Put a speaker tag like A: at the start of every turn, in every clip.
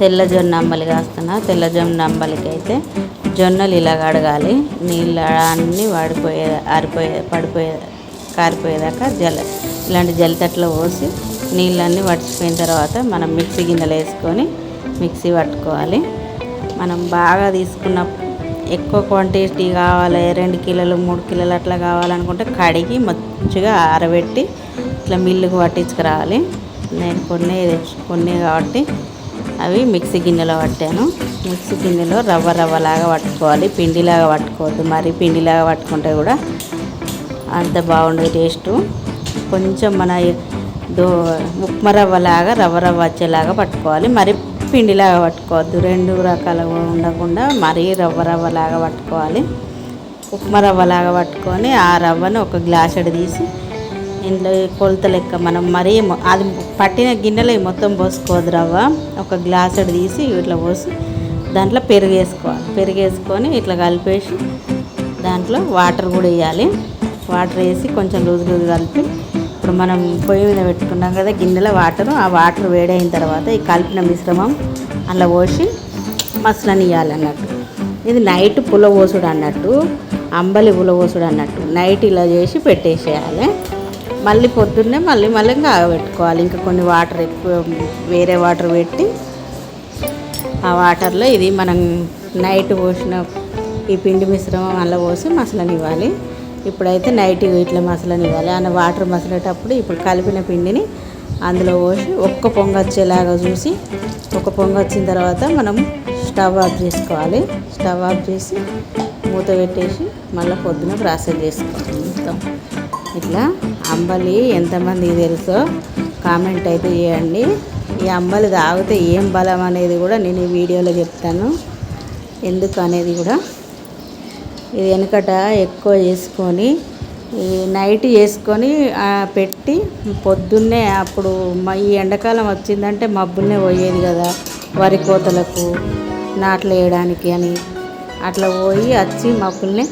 A: తెల్ల జొన్న అంబలి కాస్తున్నా. తెల్ల జొన్న అంబలికి అయితే జొన్నలు ఇలా కడగాలి. నీళ్ళు అన్నీ వాడిపోయే ఆరిపోయే పడిపోయే కారిపోయేదాకా జల ఇలాంటి జలితట్లో పోసి నీళ్ళన్నీ పడిచిపోయిన తర్వాత మనం మిక్సీ గిన్నెలు వేసుకొని మిక్సీ పట్టుకోవాలి. మనం బాగా తీసుకున్న ఎక్కువ క్వాంటిటీ కావాలి. రెండు కిలోలు మూడు కిలోలు అట్లా కావాలనుకుంటే కడిగి మంచిగా ఆరబెట్టి ఇట్లా మిల్లుకు పట్టించుకురావాలి. నేను కొన్ని కొన్ని కాబట్టి అవి మిక్సీ గిన్నెలో పట్టాను. మిక్సీ గిన్నెలో రవ్వ రవ్వలాగా పట్టుకోవాలి. పిండిలాగా పట్టుకోవద్దు. మరి పిండిలాగా పట్టుకుంటే కూడా అంత బాగుండదు టేస్ట్. కొంచెం మన దో ఉప్మా రవ్వలాగా రవ్వ రవ్వ వచ్చేలాగా పట్టుకోవాలి. మరి పిండిలాగా పట్టుకోవద్దు. రెండు రకాల ఉండకుండా మరీ రవ్వ రవ్వలాగా పట్టుకోవాలి. ఉప్మా రవ్వలాగా పట్టుకొని ఆ రవ్వను ఒక గ్లాసెడ్ తీసి ఇంట్లో కొలత లెక్క మనం మరీ అది పట్టిన గిన్నెలో మొత్తం పోసుకోదు రవ్వ. ఒక గ్లాసుడు తీసి ఇట్లా పోసి దాంట్లో పెరుగు వేసుకోవాలి. పెరుగు వేసుకొని ఇట్లా కలిపేసి దాంట్లో వాటర్ కూడా వేయాలి. వాటర్ వేసి కొంచెం లూజ్ లూజ్ కలిపి ఇప్పుడు మనం పొయ్యి మీద పెట్టుకున్నాం కదా గిన్నెలో వాటర్ ఆ వాటర్ వేడైన తర్వాత ఈ కలిపిన మిశ్రమం అలా పోసి మసలనియాలి అన్నట్టు ఇది నైట్ పులవోసుడు అన్నట్టు అంబలి పులవోసుడు అన్నట్టు. నైట్ ఇలా చేసి పెట్టేసేయాలి. మళ్ళీ పొద్దున్నే మళ్ళీ మళ్ళీ కాగబెట్టుకోవాలి ఇంకా కొన్ని వాటర్ ఎక్కువ వేరే వాటర్ పెట్టి ఆ వాటర్లో ఇది మనం నైట్ పోసిన ఈ పిండి మిశ్రమం అలా పోసి మసలనివ్వాలి. ఇప్పుడైతే నైట్ ఇట్లా మసలనివ్వాలి. ఆ వాటర్ మసలేటప్పుడు ఇప్పుడు కలిపిన పిండిని అందులో పోసి ఒక్క పొంగ వచ్చేలాగా చూసి ఒక పొంగ వచ్చిన తర్వాత మనం స్టవ్ ఆఫ్ చేసుకోవాలి. స్టవ్ ఆఫ్ చేసి మూత పెట్టేసి మళ్ళీ పొద్దున ప్రాసెస్ చేసుకోవాలి మొత్తం. ఇట్లా అంబలి ఎంతమందికి తెలుసో కామెంట్ అయితే చేయండి. ఈ అంబలి తాగితే ఏం బలం అనేది కూడా నేను ఈ వీడియోలో చెప్తాను. ఎందుకు అనేది కూడా ఇది వెనకట ఎక్కువ చేసుకొని ఈ నైట్ చేసుకొని పెట్టి పొద్దున్నే అప్పుడు మ- ఈ ఎండాకాలం వచ్చిందంటే మబ్బుల్నే పోయేది కదా వరి కోతలకు నాట్లు వేయడానికి అని. అట్లా పోయి వచ్చి మబ్బుల్నే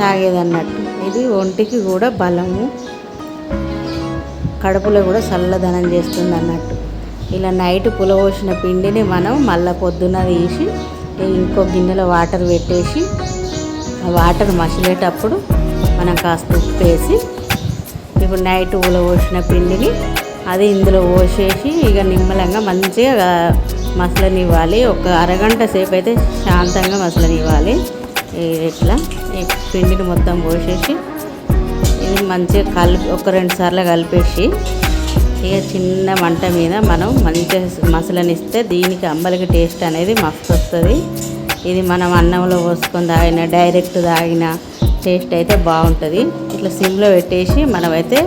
A: తాగేదన్నట్టు. ఇది ఒంటికి కూడా బలము. కడుపులో కూడా చల్లదనం చేస్తుంది అన్నట్టు ఇలా నైట్ పులవోసిన పిండిని మనం మళ్ళీ పొద్దున్న తీసి ఇంకో గిన్నెలో వాటర్ పెట్టేసి ఆ వాటర్ మసిలేటప్పుడు మనం కాస్త ఉప్పు వేసి ఇప్పుడు నైట్ ఉలవోసిన పిండిని అది ఇందులో పోసేసి ఇక నిమ్మలంగా మంచిగా మసలనివ్వాలి. ఒక అరగంట సేపు అయితే శాంతంగా మసలనివ్వాలి. ఇవ్వాలి ఇట్లా ఈ పిండిని మొత్తం పోసేసి ఇది మంచిగా కలిపి ఒక రెండు సార్లు కలిపేసి ఇక చిన్న మంట మీద మనం మంచిగా మసలనిస్తే దీనికి అంబలికి టేస్ట్ అనేది మస్తు వస్తుంది. ఇది మనం అన్నంలో పోసుకొని తాగిన డైరెక్ట్ తాగిన టేస్ట్ అయితే బాగుంటుంది. ఇట్లా సిమ్లో పెట్టేసి మనమైతే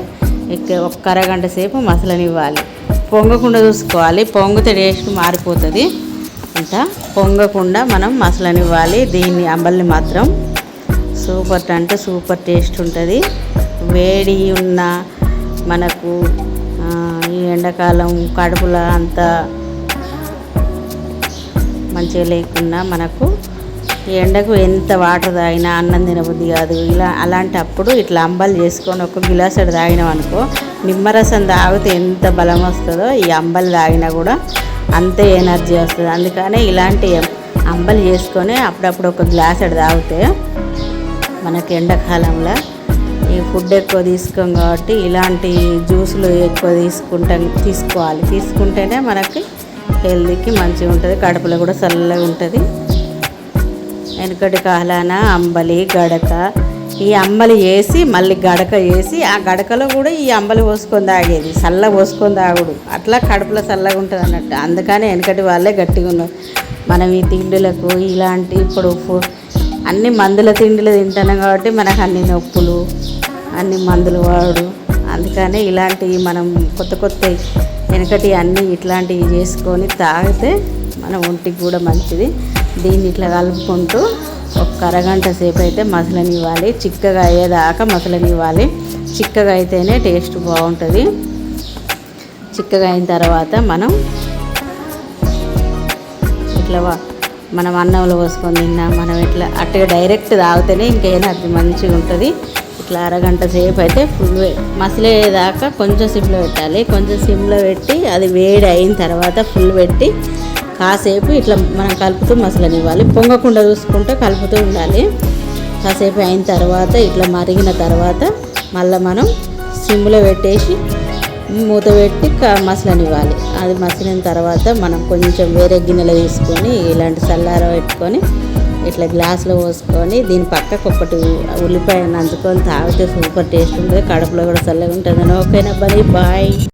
A: ఒక ఒక్క అరగంట సేపు మసలనివ్వాలి. పొంగకుండా చూసుకోవాలి. పొంగితే టేస్ట్ మారిపోతుంది. అంత పొంగకుండా మనం మసలనివ్వాలి. దీన్ని అంబలిని మాత్రం సూపర్ అంటే సూపర్ టేస్ట్ ఉంటుంది. వేడి ఉన్న మనకు ఈ ఎండాకాలం కడుపులో అంత మంచిగా లేకున్నా మనకు ఈ ఎండకు ఎంత వాటర్ తాగినా అన్నం తినబుద్ధి కాదు. ఇలా అలాంటప్పుడు ఇట్లా అంబలి చేసుకొని ఒక గిలాసెడు తాగినాం అనుకో నిమ్మరసం తాగితే ఎంత బలం వస్తుందో ఈ అంబలి తాగినా కూడా అంతే ఎనర్జీ వస్తుంది. అందుకనే ఇలాంటి అంబలి చేసుకొని అప్పుడప్పుడు ఒక గ్లాసెడు తాగితే మనకి ఎండాకాలంలో ఈ ఫుడ్ ఎక్కువ తీసుకోం కాబట్టి ఇలాంటి జ్యూసులు ఎక్కువ తీసుకుంటాం తీసుకోవాలి. తీసుకుంటేనే మనకి హెల్తీకి మంచిగా ఉంటుంది. కడుపులో కూడా చల్లగా ఉంటుంది. వెనకటి కాలాన అంబలి గడక ఈ అంబలి వేసి మళ్ళీ గడక వేసి ఆ గడకలో కూడా ఈ అంబలి పోసుకొని తాగేది. చల్ల పోసుకొని తాగుడు. అట్లా కడుపులో చల్లగా ఉంటుంది అన్నట్టు. అందుకని వెనకటి వాళ్ళే గట్టిగా ఉన్నారు. మనం ఈ తిండులకు ఇలాంటి ఇప్పుడు అన్ని మందుల తిండిలు తింటాను కాబట్టి మనకు అన్ని నొప్పులు అన్ని మందులు వాడు. అందుకనే ఇలాంటివి మనం కొత్త కొత్త వెనకటి అన్నీ ఇట్లాంటివి చేసుకొని తాగితే మన ఒంటికి కూడా మంచిది. దీన్ని ఇట్లా కలుపుకుంటూ ఒక అరగంట సేపు అయితే మసలనివ్వాలి. చిక్కగా అయ్యేదాకా మసలనివ్వాలి. చిక్కగా అయితేనే టేస్ట్ బాగుంటుంది. చిక్కగా అయిన తర్వాత మనం ఇట్లా వా- మనం అన్నంలో పోసుకొని తిన్నా. మనం ఇట్లా అట్టుగా డైరెక్ట్ తాగితేనే ఇంకేనా అది మంచిగా ఉంటుంది. ఇట్లా అరగంట సేపు అయితే ఫుల్ మసిలేదాకా కొంచెం సిమ్లో పెట్టాలి. కొంచెం సిమ్లో పెట్టి అది వేడి అయిన తర్వాత ఫుల్ పెట్టి కాసేపు ఇట్లా మనం కలుపుతూ మసలనివ్వాలి. పొంగకుండా చూసుకుంటూ కలుపుతూ ఉండాలి. కాసేపు అయిన తర్వాత ఇట్లా మరిగిన తర్వాత మళ్ళీ మనం సిమ్లో పెట్టేసి మూత పెట్టి మసలనివ్వాలి. అది మసిలిన తర్వాత మనం కొంచెం వేరే గిన్నెలో తీసుకొని ఇలాంటి సల్లార పెట్టుకొని ఇట్లా గ్లాసులో పోసుకొని దీని పక్కకు ఒకటి ఉల్లిపాయ నంచుకొని తాగితే సూపర్ టేస్ట్ ఉంటుంది. కడుపులో కూడా చల్లగా ఉంటుంది. ఓకేనా బనీ బాయ్.